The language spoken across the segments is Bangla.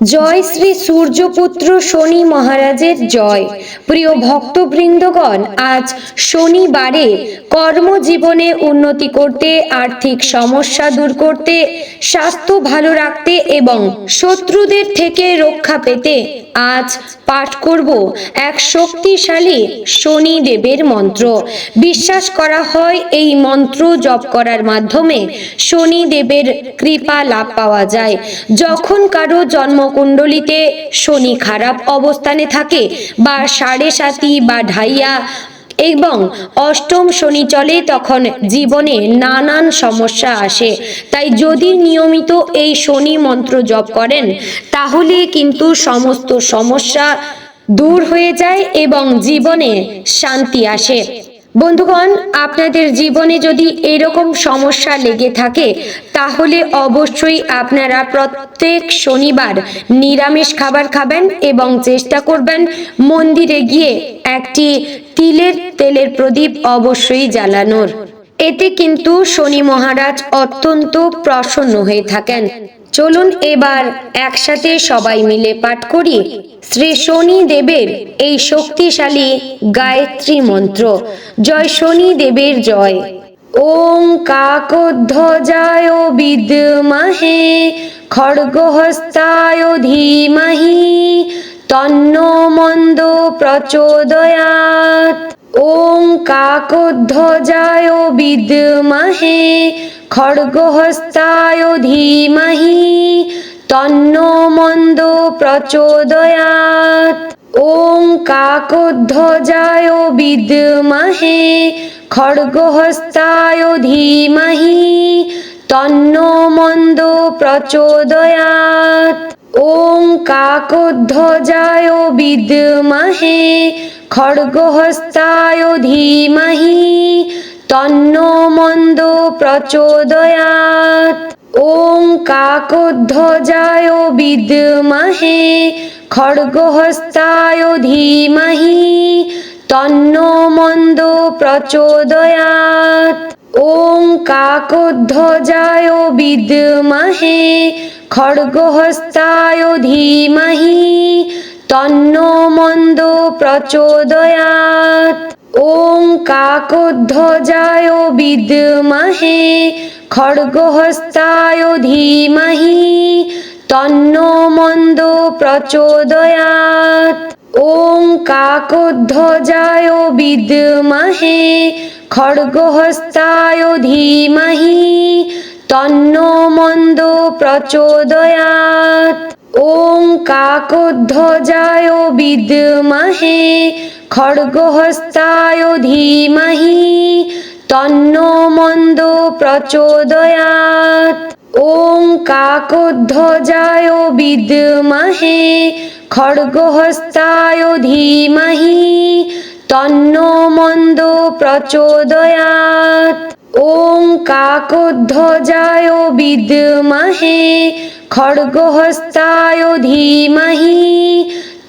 জয় শ্রী সূর্যপুত্র শনি মহারাজের জয়। প্রিয় ভক্তবৃন্দগণ, আজ শনিবারে কর্মজীবনে উন্নতি করতে, আর্থিক সমস্যা দূর করতে, স্বাস্থ্য ভালো রাখতে এবং শত্রুদের থেকে রক্ষা পেতে আজ পাঠ করব এক শক্তিশালী শনি দেবের মন্ত্র। বিশ্বাস করা হয়, এই মন্ত্র জপ করার মাধ্যমে শনি দেবের কৃপা লাভ পাওয়া যায়। যখন কারও জন্মকুণ্ডলিতে শনি খারাপ অবস্থানে থাকে, বা সাড়ে সাতি বা ঢাইয়া, এবং অষ্টম শনি চলে তখন জীবনে নানান সমস্যা আসে। তাই যদি নিয়মিত এই শনি মন্ত্র জপ করেন, তাহলে কিন্তু সমস্ত সমস্যা দূর হয়ে যায় এবং জীবনে শান্তি আসে। বন্ধুগণ, আপনাদের জীবনে যদি এরকম সমস্যা লেগে থাকে, তাহলে অবশ্যই আপনারা প্রত্যেক শনিবার নিরামিষ খাবার খাবেন এবং চেষ্টা করবেন মন্দিরে গিয়ে একটি তিলের তেলের প্রদীপ অবশ্যই জ্বালানোর। এতে কিন্তু শনি মহারাজ অত্যন্ত প্রসন্ন হয়ে থাকেন। চলুন এবার একসাথে সবাই মিলে পাঠ করি। শ্রী শনি দেবের এই শক্তিশালী গায়ত্রী মন্ত্র। জয় শনি দেবের জয়। ওং কাকধ্বজায় বিদ্মহে, খড়গহস্তায় ধীমহি তন্ন মন্দ প্রচোদয়াৎ। ওং কাকধ্বজায় বিদ্মহে, খড়গহস্তায় ধীমহি, তন্নো মন্দ প্রচোদয়াৎ। ওং কাকধ্বজায় বিদ্মহে, খড়গহস্তায় ধীমহি, তন্নো মন্দ প্রচোদয়াৎ। ওং কাকধ্বজায় বিদ্মহে, খড়গহস্তায় ধীমহি, তন্নো মন্দ প্রচোদয়াৎ। ওং কাকধ্বজায় বিদ্মহে, খড়গহস্তায় ধীমহি, তন্নো মন্দ প্রচোদয়াৎ। ওং কাকধ্বজায় বিদ্মহে, খড়গহস্তায় ধীমহি, তন্নো মন্দ প্রচোদয়াৎ। ওং কাকধ্বজায় বিদ্মহে, খড়গহস্তায় ধীমহি, তন্নো মন্দ প্রচোদয়াৎ। ওং কাকধ্বজায় বিদ্মহে, খড়গহস্তায় ধীমহি, তন্নো মন্দ প্রচোদয়াৎ। ওং কাকধ্বজায় বিদ্মহে, খড়গহস্তায় ধীমহি, তন্নো মন্দ প্রচোদয়াৎ। ওং কাকধ্বজায় বিদ্মহে খড়গহস্তায় ধীমহি তন্নো মন্দ প্রচোদয়াৎ। ওং কাকধ্বজায় বিদ্মহে খড়গহস্তায় ধীমহি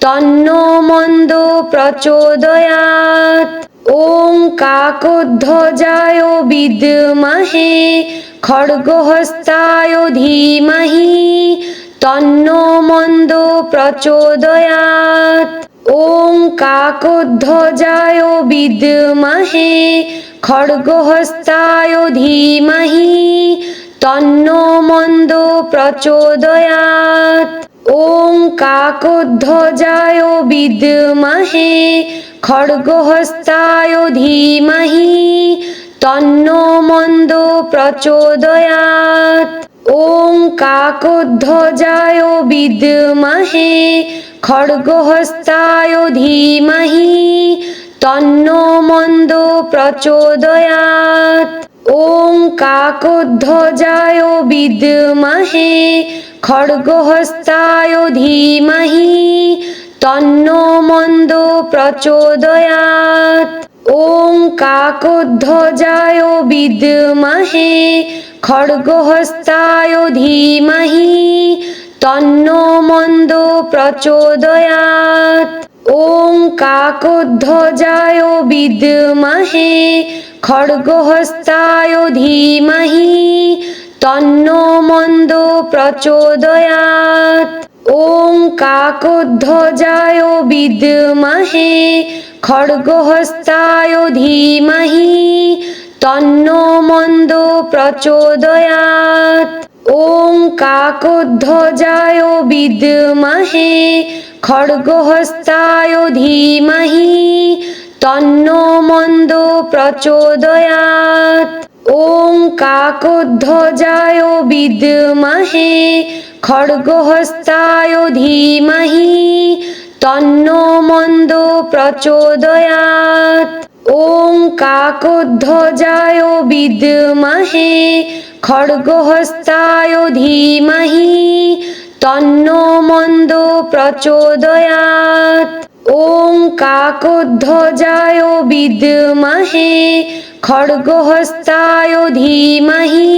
তন্নো মন্দ প্রচোদয়াৎ। ওং কাকধ্বজায় বিদ্মহে, খড়গহস্তায় ধীমহি। তন্ন মন্দ প্রচোদয়াৎ, ওং কাকধ্বজায় বিদ্মহে, খড়গহস্তায় ধীমহি। তন্ন মন্দ প্রচোদয়াৎ। ওং কাকধ্বজায় বিদ্মহে, খড়গহস্তায় ধীমহি, তন্নো মন্দ প্রচোদয়াৎ। ওং কাকধ্বজায় বিদ্মহে, খড়গহস্তায় ধীমহি, তন্নো মন্দ প্রচোদয়াৎ। ওং কাকধ্বজায় বিদ্মহে, খড়গহস্তায় ধীমহি, তন্নো মন্দ প্রচোদয়াৎ। ওং কাকধ্বজায় বিদ্মহে, খড়গহস্তায় ধীমহি, তন্নো মন্দ প্রচোদয়াৎ। ওং কাকধ্বজায় বিদ্মহে, খড়গহস্তায় ধীমহি, তন্ন মন্দ প্রচোদয়াত ওং কাকধ্বজায় বিদ্মহে, খড়গহস্তায় ধীমহি, তন্ন মন্দ প্রচোদয়াত ওং কাকধ্বজায় বিদ্মহে, খড়গহস্তায় ধীমহি, তন্ন মন্দ প্রচোদয়াত ওং কাকধ্বজায় বিদ্মহে, খড়গহস্তায় ধীমহি, তন্ন মন্দ প্রচোদয়াত ওং কাকধ্বজায় বিদ্মহে, খড়গহস্তায় ধীমহি, তন্ন মন্দ প্রচোদয়াত ওং কাকধ্বজায় বিদ্মহে, খড়গহস্তায় ধীমহি,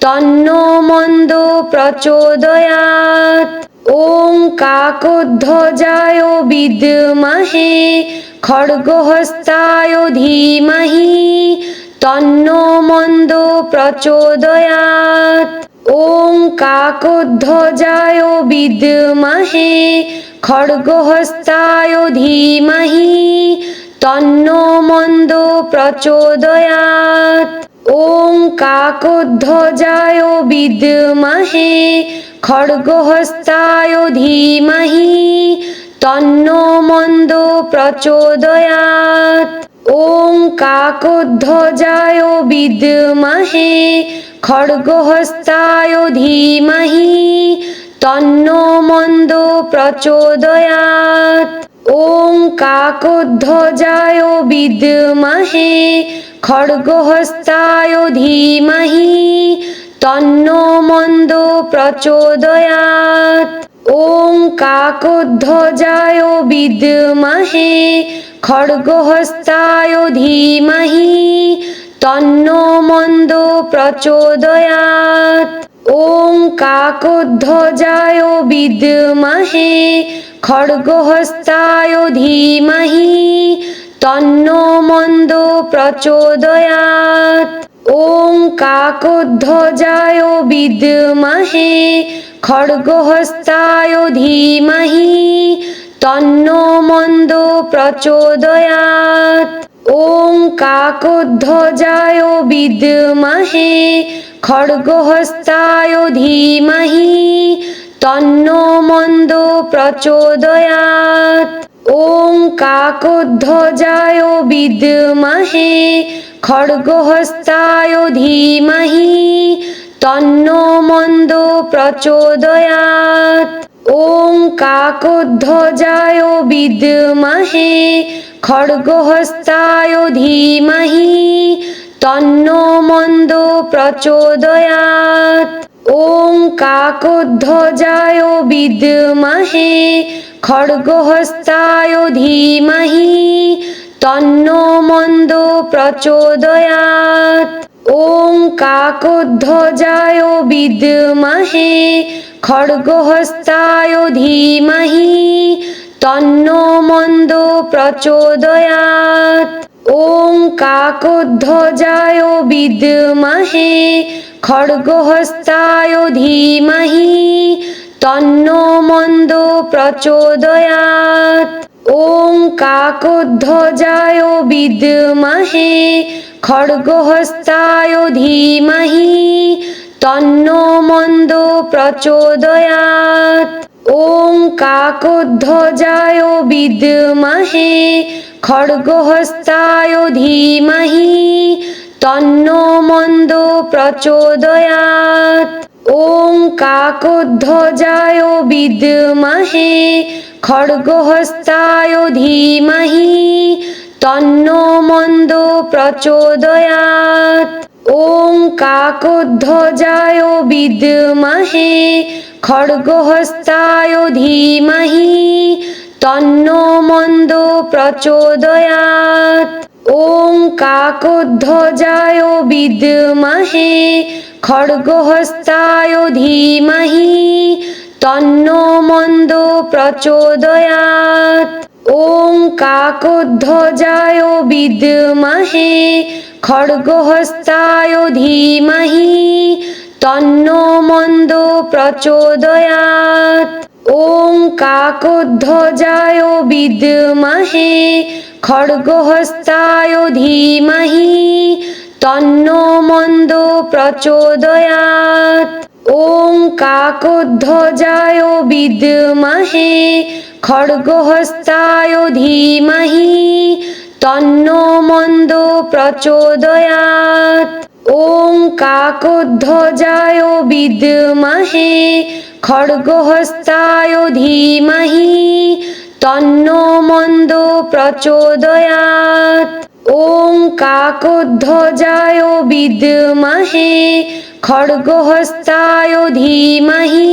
তন্ন মন্দ প্রচোদয়াত ওং কাকধ্বজায় বিদ্মহে, খড়গহস্তায় ধীমহি, তন্ন মন্দ প্রচোদয়াত ওং কাকধ্বজায় বিদ্মহে, খড়গহস্তায় ধীমহি, তন্ন মন্দ প্রচোদয়াত ওং কাকধ্বজায় বিদ্মহে, খড়গহস্তায় ধীমহি, তন্ন মন্দ প্রচোদয়াত ওং কাকধ্বজায় বিদ্মহে, খড়গহস্তায় ধীমহি, তন্ন মন্দ প্রচোদয়াত ওং কাকধ্বজায় বিদ্মহে, খড়গহস্তায় ধীমহি, তন্ন মন্দ প্রচোদয়াত ওং কাকধ্বজায় বিদ্মহে, খড়গহস্তায় ধীমহি, তন্ন মন্দ প্রচোদয়াত ওং কাকধ্বজায় বিদ্মহে, খড়গহস্তায় ধীমহি, তন্ন মন্দ প্রচোদয়াত ওং কাকধ্বজায় বিদ্মহে, খড়গহস্তায় ধীমহি, তন্ন মন্দ প্রচোদয়াত ওং কাকধ্বজায় বিদ্মহে, খড়গহস্তায় ধীমহি, তন্ন মন্দ প্রচোদয়াত ওং কাকধ্বজায় বিদ্মহে, খড়গহস্তায় ধীমহি, তন্ন মন্দ প্রচোদয়াত ওং কাকধ্বজায় বিদ্মহে, খড়গহস্তায় ধীমহি, তন্ন মন্দ প্রচোদয়াত ওং কাকধ্বজায় বিদ্মহে, খড়গহস্তায় ধীমহি, তন্ন মন্দ প্রচোদয়াত ওং কাকধ্বজায় বিদ্মহে, খড়গহস্তায় ধীমহি, তন্ন মন্দ প্রচোদয়াত ওং কাকধ্বজায় বিদ্মহে, খড়গহস্তায় ধীমহি, তন্ন মন্দ প্রচোদয়াত ওং কাকধ্বজায় বিদ্মহে, খড়গহস্তায় ধীমহি, তন্ন মন্দ প্রচোদয়াত ওং কাকধ্বজায় বিদ্মহে, খড়গহস্তায় ধীমহি, তন্ন মন্দ প্রচোদয়াত ওং কাকধ্বজায় বিদ্মহে, খড়গহস্তায় ধীমহি, তন্ন মন্দ প্রচোদয়াত ওং কাকধ্বজায় বিদ্মহে, খড়গহস্তায় ধীমহি, তন্ন মন্দ প্রচোদয়াত ওং কাকধ্বজায় বিদ্মহে, খড়গহস্তায় ধীমহি, তন্ন মন্দ প্রচোদয়াত ওং কাকধ্বজায় বিদ্মহে, খড়গহস্তায় ধীমহি, তন্ন মন্দ প্রচোদয়াত ওং কাকধ্বজায় বিদ্মহে, খড়গহস্তায় ধীমহি, তন্ন মন্দ প্রচোদয়াত ওং কাকধ্বজায় বিদ্মহে, খড়গহস্তায় ধীমহি, তন্ন মন্দ প্রচোদয়াত ওং কাকধ্বজায় বিদ্মহে, খড়গহস্তায় ধীমহি, তন্ন মন্দ প্রচোদয়াত ওং কাকধ্বজায় বিদ্মহে, খড়গহস্তায় ধীমহি,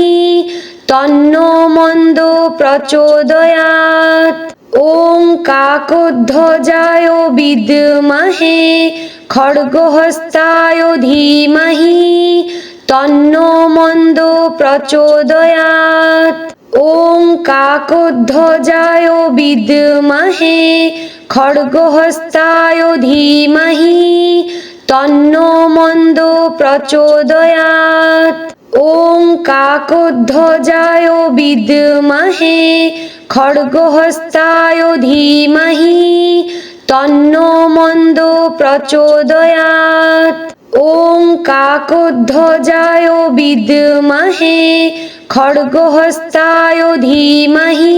তন্ন মন্দ প্রচোদয়াত ওং কাকধ্বজায় বিদ্মহে, খড়গহস্তায় ধীমহি, তন্ন মন্দ প্রচোদয়াত ওং কাকধ্বজায় বিদ্মহে, খড়গহস্তায় ধীমহি, তন্ন মন্দ প্রচোদয়াত ওং কাকধ্বজায় বিদ্মহে, খড়গহস্তায় ধীমহি, তন্ন মন্দ প্রচোদয়াত ওং কাকধ্বজায় বিদ্মহে, খড়গহস্তায় ধীমহি,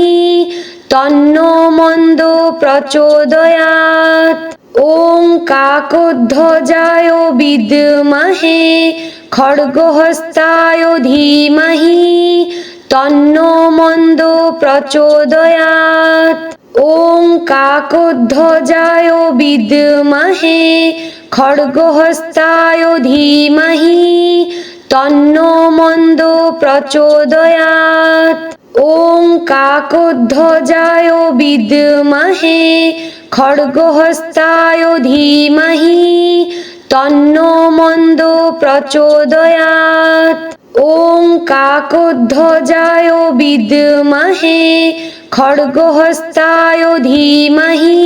তন্ন মন্দ প্রচোদয়াত ওং কাকধ্বজায় বিদ্মহে, খড়গহস্তায় ধীমহি, তন্ন মন্দ প্রচোদয়াত ওং কাকধ্বজায় বিদ্মহে, খড়গহস্তায় ধীমহি, তন্ন মন্দ প্রচোদয়াত ওং কাকধ্বজায় বিদ্মহে, খড়গহস্তায় ধীমহি, তন্ন মন্দ প্রচোদয়াত ওং কাকধ্বজায় বিদ্মহে, খড়গহস্তায় ধীমহি,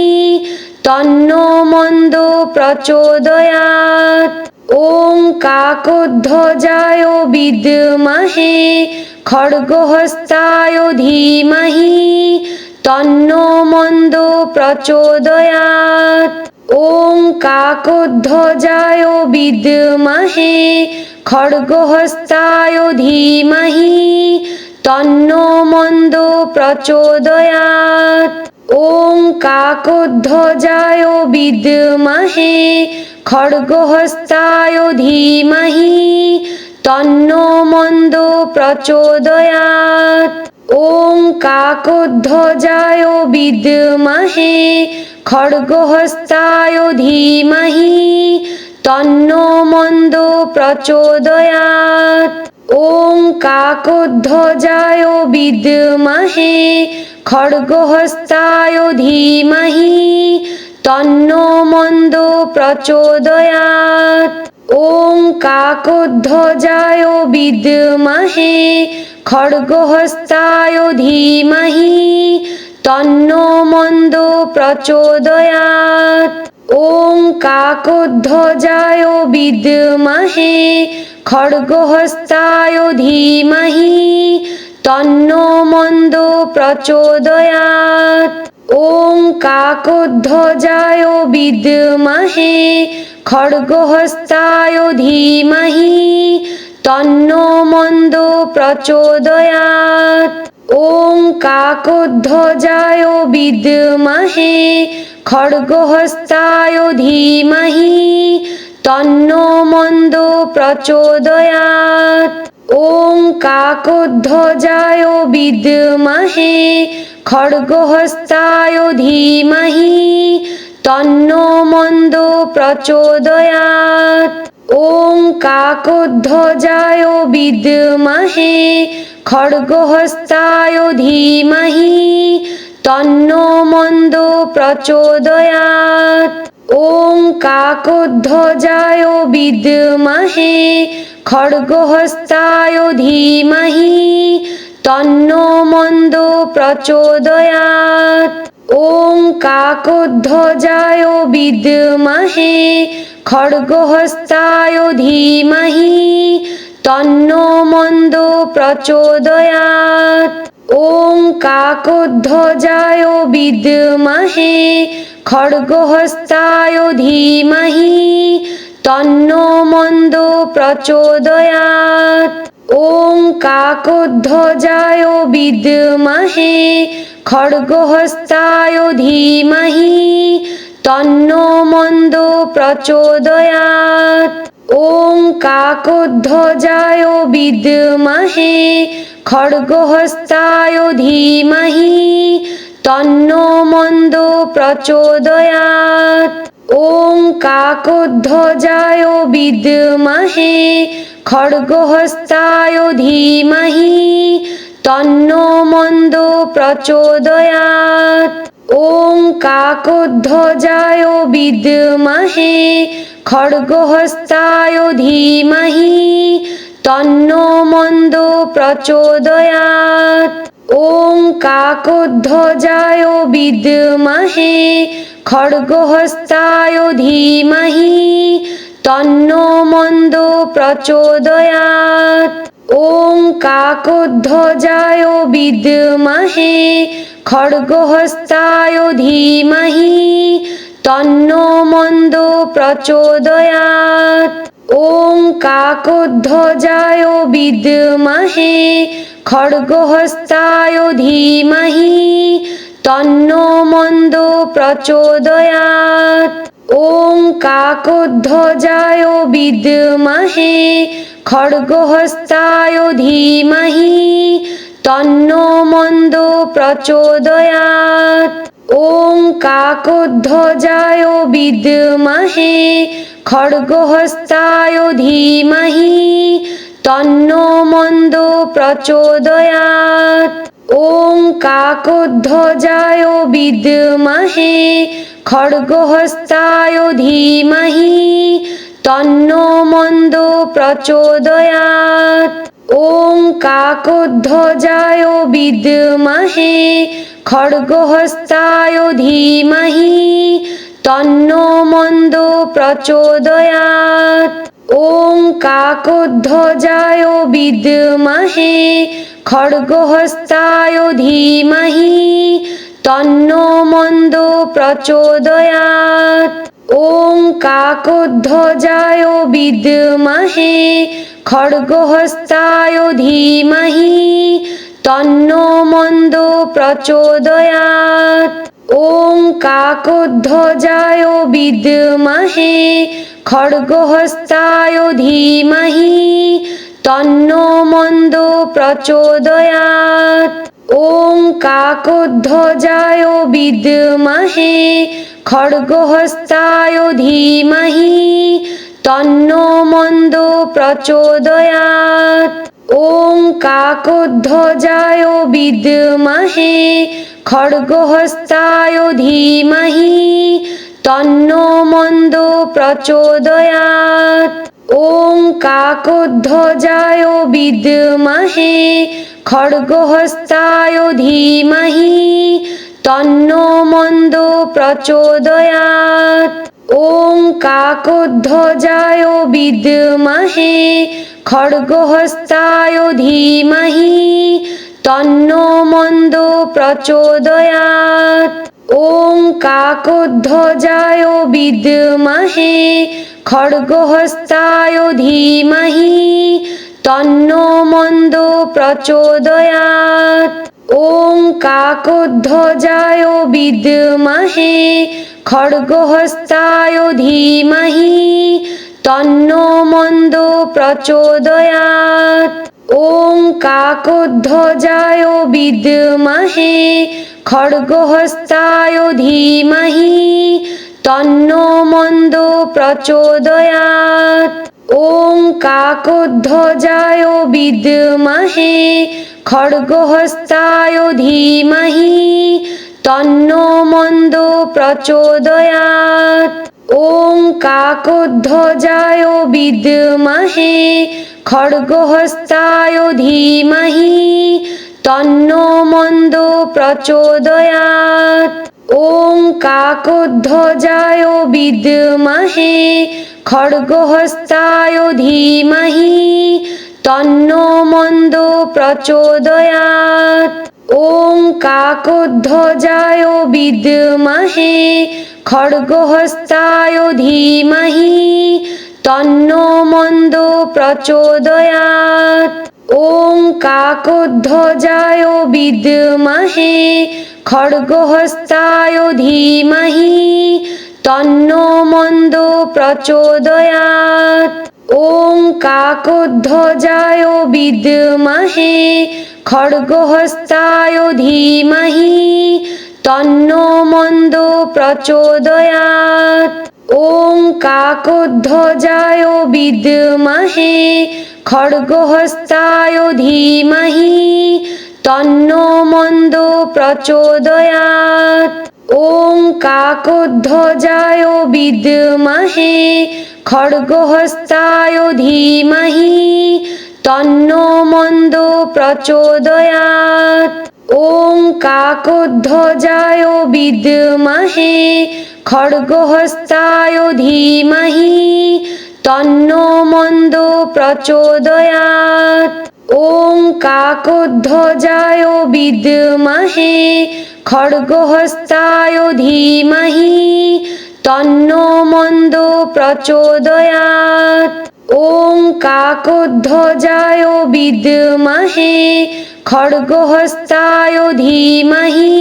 তন্ন মন্দ প্রচোদয়াত ওং কাকধ্বজায় বিদ্মহে, খড়গহস্তায় ধীমহি, তন্ন মন্দ প্রচোদয়াত ওং কাকধ্বজায় বিদ্মহে, খড়গহস্তায় ধীমহি, তন্ন মন্দ প্রচোদয়াত ওং কাকধ্বজায় বিদ্মহে, খড়গহস্তায় ধীমহি, তন্ন মন্দ প্রচোদয়াত ওং কাকধ্বজায় বিদ্মহে, খড়গহস্তায় ধীমহি, তন্ন মন্দ প্রচোদয়াত ওং কাকধ্বজায় বিদ্মহে, খড়গহস্তায় ধীমহি, তন্ন মন্দ প্রচোদয়াত ওং কাকধ্বজায় বিদ্মহে, খড়গহস্তায় ধীমহি, তন্ন মন্দ প্রচোদয়াত ওং কাকধ্বজায় বিদ্মহে, খড়গহস্তায় ধীমহি, তন্ন মন্দ প্রচোদয়াত ওং কাকধ্বজায় বিদ্মহে, খড়গহস্তায় ধীমহি, তন্ন মন্দ প্রচোদয়াত ওং কাকধ্বজায় বিদ্মহে, খড়গহস্তায় ধীমহি, তন্ন মন্দ প্রচোদয়াত ওং কাকধ্বজায় বিদ্মহে, খড়গহস্তায় ধীমহি, তন্ন মন্দ প্রচোদয়াত ওং কাকধ্বজায় বিদ্মহে, খড়গহস্তায় ধীমহি, তন্ন মন্দ প্রচোদয়াত ওং কাকধ্বজায় বিদ্মহে, খড়গহস্তায় ধীমহি, তন্ন মন্দ প্রচোদয়াত ওং কাকধ্বজায় বিদ্মহে, খড়গহস্তায় ধীমহি, তন্ন মন্দ প্রচোদয়াত ওং কাকধ্বজায় বিদ্মহে, খড়গহস্তায় ধীমহি, তন্ন মন্দ প্রচোদয়াত ওং কাকধ্বজায় বিদ্মহে, খড়গহস্তায় ধীমহি, তন্ন মন্দ প্রচোদয়াত ওং কাকধ্বজায় বিদ্মহে, খড়গহস্তায় ধীমহি, তন্ন মন্দ প্রচোদয়াত ওং কাকধ্বজায় বিদ্মহে, খড়গহস্তায় ধীমহি, তন্ন মন্দ প্রচোদয়াত ওং কাকধ্বজায় বিদ্মহে, খড়গহস্তায় ধীমহি, তন্ন মন্দ প্রচোদয়াত ওং কাকধ্বজায় বিদ্মহে, খড়গহস্তায় ধীমহি, তন্ন মন্দ প্রচোদয়াত ওং কাকধ্বজায় বিদ্মহে, খড়গহস্তায় ধীমহি, তন্ন মন্দ প্রচোদয়াত ওং কাকধ্বজায় বিদ্মহে, খড়গহস্তায় ধীমহি, তন্ন মন্দ প্রচোদয়াত ওং কাকধ্বজায় বিদ্মহে, খড়গহস্তায় ধীমহি, তন্ন মন্দ প্রচোদয়াত ॐ কাকধ্বজায় বিদ্মহে খড়গহস্তায় ধীমহি তন্ন মন্দ প্রচোদয়াত ওং কাকধ্বজায় বিদ্মহে খড়গহস্তায় ধীমহি তন্ন মন্দ প্রচোদয়াত ওং কাকধ্বজায় বিদমহে, খড়গহস্তায় ধীমহি। তন্ন মন্দ প্রচোদয়াত ওং কাকধ্বজায় বিদমহে, খড়গহস্তায় ধীমহি। তন্ন মন্দ প্রচোদয়াত ওং কাকধ্বজায় বিদ্মহে, খড়গহস্তায় ধীমহি, তন্ন মন্দ প্রচোদয়াত ওং কাকধ্বজায় বিদ্মহে, খড়গহস্তায় ধীমহি, তন্ন মন্দ প্রচোদয়াত ওং কাকধ্বজায় বিদ্মহে, খড়গহস্তায় ধীমহি, তন্ন মন্দ প্রচোদয়াত ওং কাকধ্বজায় বিদ্মহে, খড়গহস্তায় ধীমহি, তন্ন মন্দ প্রচোদয়াত ॐ কাকধ্বজায় বিদ্মহে খড়গহস্তায় ধীমহি তন্ন মন্দ প্রচোদয়াত ওং কাকধ্বজায় বিদ্মহে খড়গহস্তায় ধীমহি তন্ন মন্দ প্রচোদয়াত ওং কাকধ্বজায় বিদমহে, খড়গহস্তায় ধীমহি। তন্ন মন্দ প্রচোদয়াত ওং কাকধ্বজায় বিদমহে, খড়গহস্তায় ধীমহি। তন্ন মন্দ প্রচোদয়াত ওং কাকধ্বজায় বিদ্মহে, খড়গহস্তায় ধীমহি, তন্ন মন্দ প্রচোদয়াত ওং কাকধ্বজায় বিদ্মহে, খড়গহস্তায় ধীমহি, তন্ন মন্দ প্রচোদয়াত ওং কাকধ্বজায় বিদ্মহে, খড়গহস্তায় ধীমহি, তন্ন মন্দ প্রচোদয়াত ওং কাকধ্বজায় বিদ্মহে, খড়গহস্তায় ধীমহি, তন্ন মন্দ প্রচোদয়াত ওং কাকধ্বজায় বিদ্মহে, খড়গহস্তায় ধীমহি, তন্ন মন্দ প্রচোদয়াত ওং কাকধ্বজায় বিদ্মহে, খড়গহস্তায় ধীমহি, তন্ন মন্দ প্রচোদয়াত ওং কাকধ্বজায় বিদ্মহে, খড়গহস্তায় ধীমহি, তন্ন মন্দ প্রচোদয়াত ওং কাকধ্বজায় বিদ্মহে, খড়গহস্তায় ধীমহি, তন্ন মন্দ প্রচোদয়াত ওং কাকধ্বজায় বিদ্মহে, খড়গহস্তায় ধীমহি, তন্ন মন্দ প্রচোদয়াত ওং কাকধ্বজায় বিদ্মহে, খড়গহস্তায় ধীমহি, তন্ন মন্দ প্রচোদয়াত ওং কাকধ্বজায় বিদ্মহে, খড়গহস্তায় ধীমহি, তন্ন মন্দ প্রচোদয়াত ওং কাকধ্বজায় বিদ্মহে, খড়গহস্তায় ধীমহি,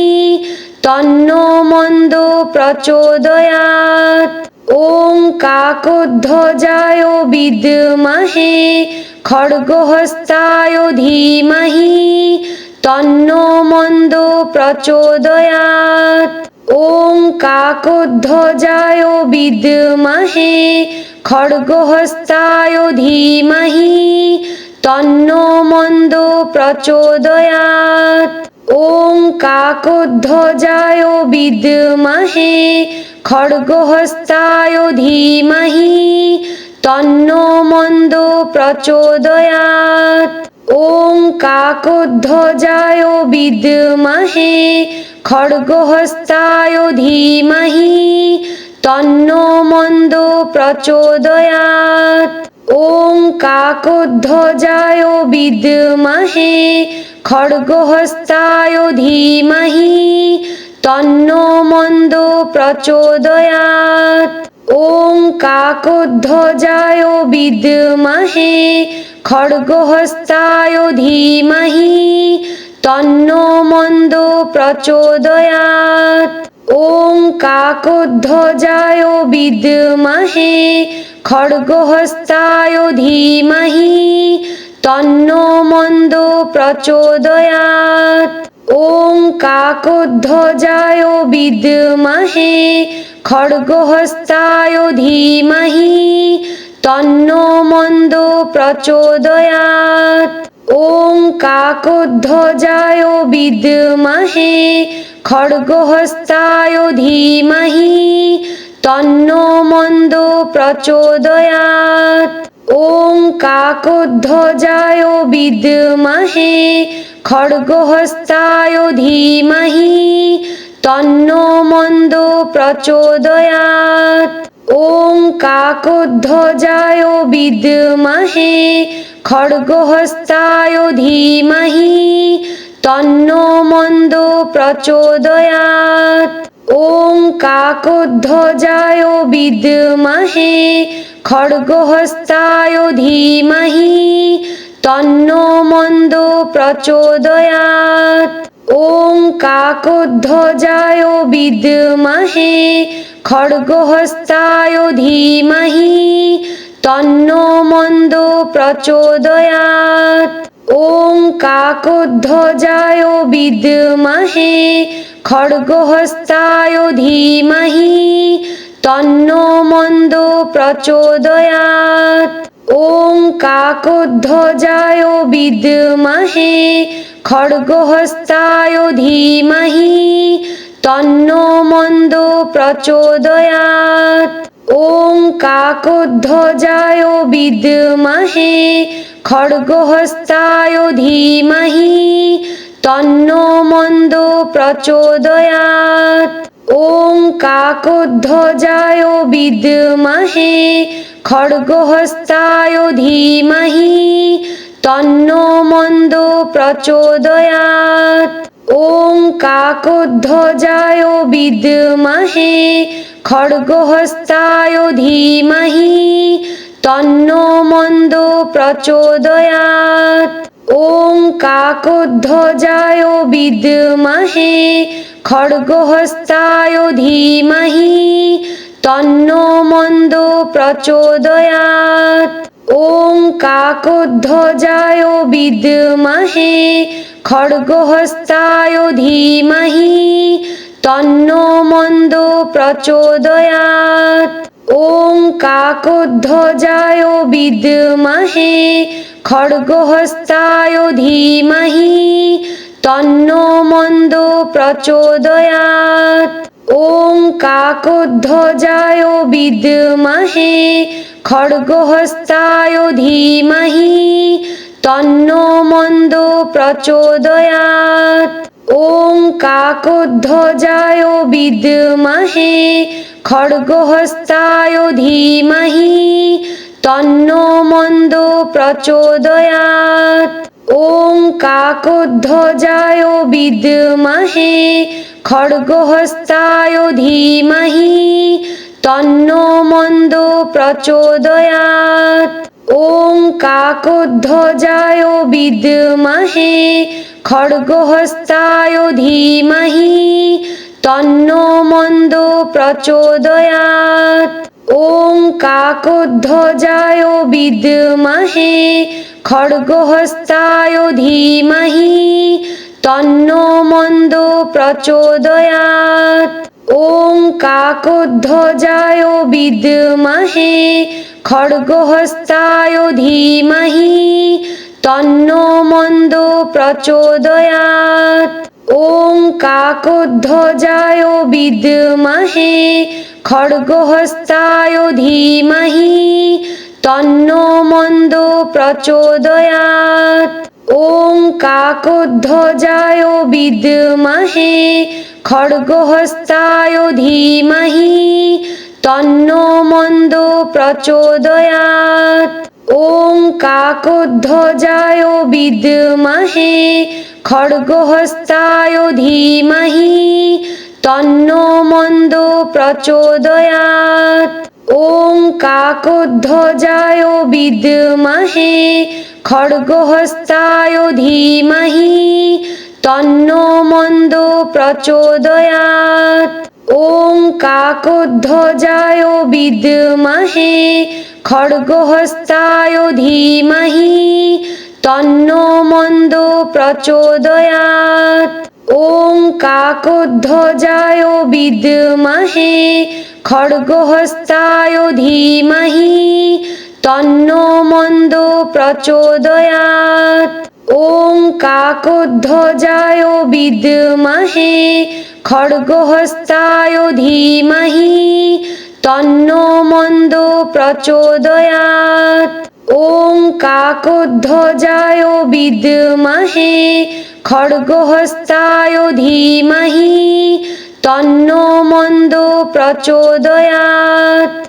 তন্ন মন্দ প্রচোদয়াত ওং কাকধ্বজায় বিদ্মহে, খড়গহস্তায় ধীমহি, তন্ন মন্দ প্রচোদয়াত ওং কাকধ্বজায় বিদ্মহে, খড়গহস্তায় ধীমহি, তন্ন মন্দ প্রচোদয়াত ওং কাকধ্বজায় বিদ্মহে, খড়গহস্তায় ধীমহি, তন্ন মন্দ প্রচোদয়াত ওং কাকধ্বজায় বিদ্মহে, খড়গহস্তায় ধীমহি, তন্ন মন্দ प्रचोदयात् ॐ काकोध्वजाय विद्महे खड्गहस्ताय धीमहि तन्नो मन्दो प्रचोदयात् ॐ काकोध्वजाय विद्महे खड्गहस्ताय धीमहि तन्नो मन्दो प्रचोदयात् ওং কাকধ্বজায় বিদ্মহে, খড়গহস্তায় ধীমহি, তন্ন মন্দ প্রচোদয়াত ওং কাকধ্বজায় বিদ্মহে, খড়গহস্তায় ধীমহি, তন্ন মন্দ প্রচোদয়াত ওং কাকধ্বজায় বিদ্মহে, খড়গহস্তায় ধীমহি, তন্ন মন্দ প্রচোদয়াত ওং কাকধ্বজায় বিদ্মহে, খড়গহস্তায় ধীমহি, তন্ন মন্দ প্রচোদয়াত ওং কাকধ্বজায় বিদ্মহে, খড়গহস্তায় ধীমহি, তন্ন মন্দ প্রচোদয়াত ওং কাকধ্বজায় বিদ্মহে, খড়গহস্তায় ধীমহি, তন্ন মন্দ প্রচোদয়াত ওং কাকধ্বজায় বিদ্মহে, খড়গহস্তায় ধীমহি, তন্ন মন্দ প্রচোদয়াত ওং কাকধ্বজায় বিদ্মহে, খড়গহস্তায় ধীমহি, তন্ন মন্দ প্রচোদয়াত ওং কাকধ্বজায় বিদ্মহে, খড়গহস্তায় ধীমহি, তন্ন মন্দ প্রচোদয়াত ওং কাকধ্বজায় বিদ্মহে, খড়গহস্তায় ধীমহি, তন্ন মন্দ প্রচোদয়াত ওং কাকধ্বজায় বিদ্মহে, খড়গহস্তায় ধীমহি, তন্ন মন্দ প্রচোদয়াত ওং কাকধ্বজায় বিদ্মহে, খড়গহস্তায় ধীমহি, তন্ন মন্দ প্রচোদয়াত ওং কাকধ্বজায় বিদ্মহে, খড়গহস্তায় ধীমহি, তন্ন মন্দ প্রচোদয়াত ওং কাকধ্বজায় বিদ্মহে, খড়গহস্তায় ধীমহি, তন্ন মন্দ প্রচোদয়াত ওং কাকধ্বজায় বিদ্মহে, খড়গহস্তায় ধীমহি, তন্ন মন্দ প্রচোদয়াত ওং কাকধ্বজায় বিদ্মহে, খড়গহস্তায় ধীমহি, তন্ন মন্দ প্রচোদয়াত ওং কাকধ্বজায় বিদ্মহে, খড়গহস্তায় ধীমহি, তন্ন মন্দ প্রচোদয়াত ওং কাকধ্বজায় বিদ্মহে, খড়গহস্তায় ধীমহি, তন্ন মন্দ প্রচোদয়াত ওং কাকধ্বজায় বিদ্মহে, খড়গহস্তায় ধীমহি, তন্ন মন্দ প্রচোদয়াত ওং কাকধ্বজায় বিদ্মহে, খড়গহস্তায় ধীমহি, তন্ন মন্দ প্রচোদয়াত ওং কাকধ্বজায় বিদ্মহে, খড়গহস্তায় ধীমহি, তন্ন মন্দ প্রচোদয়াত ওং কাকধ্বজায় বিদ্মহে, খড়গহস্তায় ধীমহি, তন্ন মন্দ প্রচোদয়াত ওং কাকধ্বজায় বিদ্মহে, খড়গহস্তায় ধীমহি, তন্ন মন্দ প্রচোদয়াত ওং কাকধ্বজায় বিদ্মহে, খড়গহস্তায় ধীমহি, তন্ন মন্দ প্রচোদয়াত ওং কাকধ্বজায় বিদ্মহে, খড়গহস্তায় ধীমহি, তন্ন মন্দ প্রচোদয়াত ওং কাকধ্বজায় বিদ্মহে, খড়গহস্তায় ধীমহি, তন্ন মন্দ প্রচোদয়াত ওং কাকধ্বজায় বিদ্মহে, খড়গহস্তায় ধীমহি, তন্ন মন্দ প্রচোদয়াত ওং কাকধ্বজায় বিদ্মহে, খড়গহস্তায় ধীমহি, তন্ন মন্দ প্রচোদয়াত ওং কাকধ্বজায় বিদ্মহে খড়গহস্তায় ধীমহি তন্ন মন্দ প্রচোদয়াত